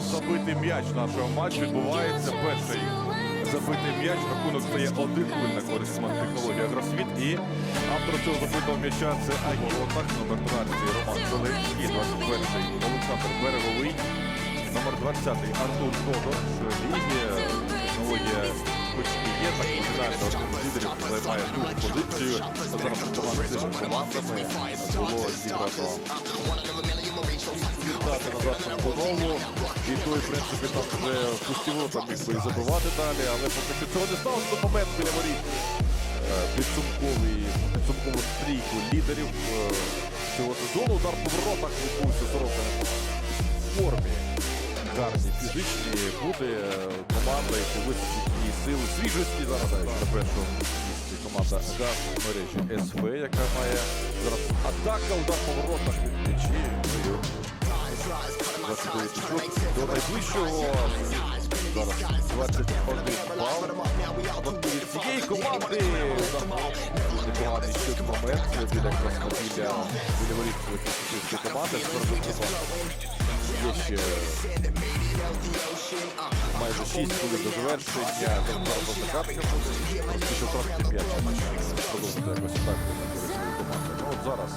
забитий м'яч нашого матчу відбувається. Перший забитий м'яч. Рахунок стає 1-0 на користь команди технології Агросвіт. І автор цього забитого м'яча це Агіотах, номер 13 Роман Зеленський, 21 Олександр Береговий, номер 20 Артур Тодор. Лігі технологія є так номінально лідерів, займає другу позицію. Зараз команда цими командами було зібрано вітати назад Шампонову. І той, в принципі, там вже пустіло там міг би і забивати далі, але поки що цього не сталося до моменту біля воріт. Е, Підсумковий, підсумкову стрійку лідерів е, цього сезону. Удар по воротах відбувся сорока в формі. Гарні фізичні буде е, команда, яка висить її сили свіжості зараз на першому місці команда ГАЗ в мережі СВ, яка має зараз атака, удар по воротах від м'ячі. Ну, і 29 шут до найближчого. Зараз 21 бал. Є ще майже 6 хвилин до завершення. Ну от зараз,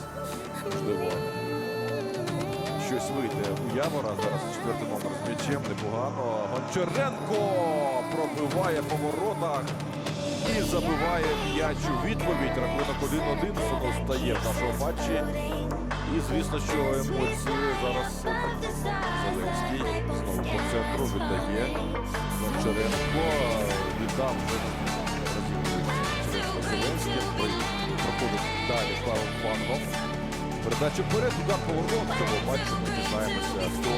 можливо, щось вийде у Явора. Зараз четвертий номер з м'ячем, непогано. Гончаренко пробиває по воротах і забиває м'яч у відповідь. Рахунок 1-1 сумо стає в нашому матчі. І звісно, що емоції зараз Зеленський знову по центру віддає. Гончаренко віддав Зеленський. Проходить далі правим флангом. Передача вперед, удар поворот. В цьому матчі ми дізнаємося, хто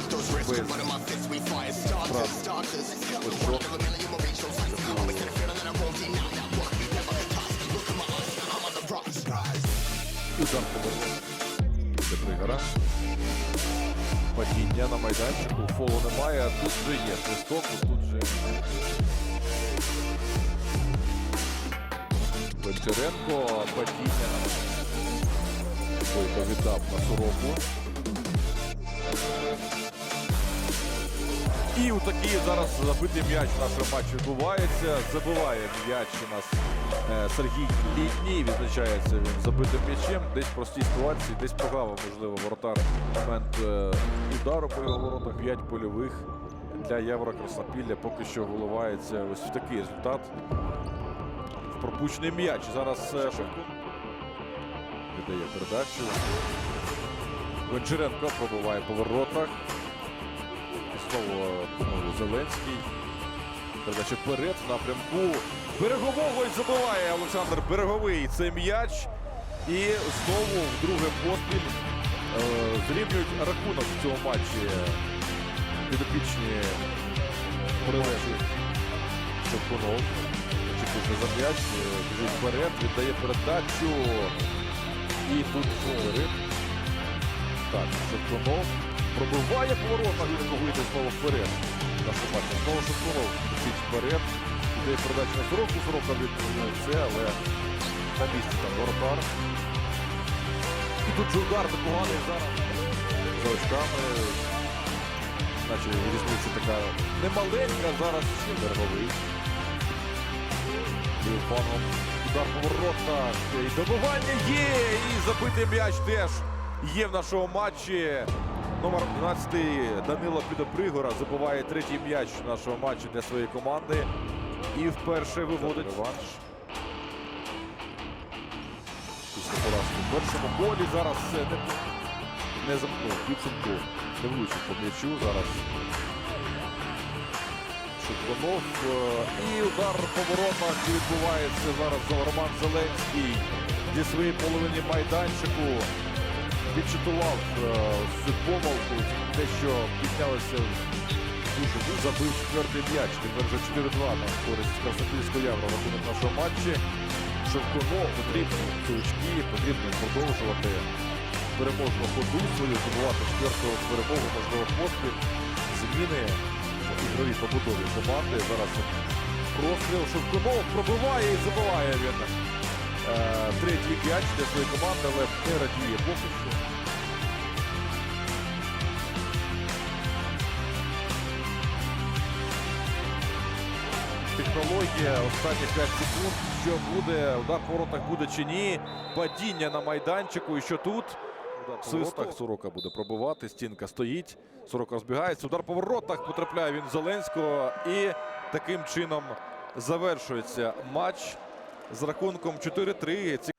хто скільки шок буде мати підсумку. Без. Удар поворот. Це пригора. Падіння на майданчику. Фолу немає, а тут вже є свисток, тут вже Гончаренко, падіння. Бойко на Сороку. І у такий зараз забитий м'яч в нашому матчі відбувається. Забиває м'яч у нас е, Сергій Літній. Відзначається він забитим м'ячем. Десь в простій ситуації, десь прогавив, можливо, воротар момент е, удару по його воротах. 5 польових для Євро Краснопілля поки що виливається ось такий результат. Пропущений м'яч. Зараз е, віддає передачу. Гончаренко пробиває по воротах. І Знову, Зеленський. Передача вперед в напрямку. Берегового і забиває Олександр Береговий цей м'яч. І знову вдруге поспіль е, зрівнюють рахунок в цьому матчі. Підопічні прилежить Шевкунов. Очікує за м'яч, біжить вперед, віддає передачу. І тут Фолерит. Так, Шевкунов пробиває поворотом, він вийде знову вперед. Нашу бачимо. Знову Шевкунов біжить вперед. Віддає передачу на Сороку. Сорока відповідає це, але на місці там воротар. І тут же удар непоганий зараз. За очками. Наче різниця така немаленька. Зараз ще береговий. Білфаном. Удар по воротах. І добивання є. І забитий м'яч теж є в нашому матчі. Номер 12 Данило Підопригора забиває третій м'яч нашого матчу для своєї команди. І вперше виводить реванш. Після поразки в першому колі зараз е, не, не замкнув підсумку. Не влучив по м'ячу зараз. Шукунов. е, І удар по воротах відбувається зараз Роман Зеленський зі своєї половини майданчику. Відчитував е, цю помилку, те, що піднялося дуже забив четвертий м'яч. Тепер вже 4-2 на користь Краснопільського євро рахунок нашого матчі. Шевкунов потрібно цілочки, потрібно продовжувати переможну ходу свою, здобувати четверту перемогу, можливо, поспіль. Зміни новій побудові команди. Зараз простріл Шевкунов пробиває і забиває він. Е, третій п'ять для своєї команди, але не радіє поки що. Технологія останніх 5 секунд. Що буде, удар по воротах буде чи ні. Падіння на майданчику і що тут. Воротах. Сорока буде пробивати. Стінка стоїть. Сорока розбігається. Удар по воротах. Потрапляє він в Зеленського. І таким чином завершується матч з рахунком 4-3.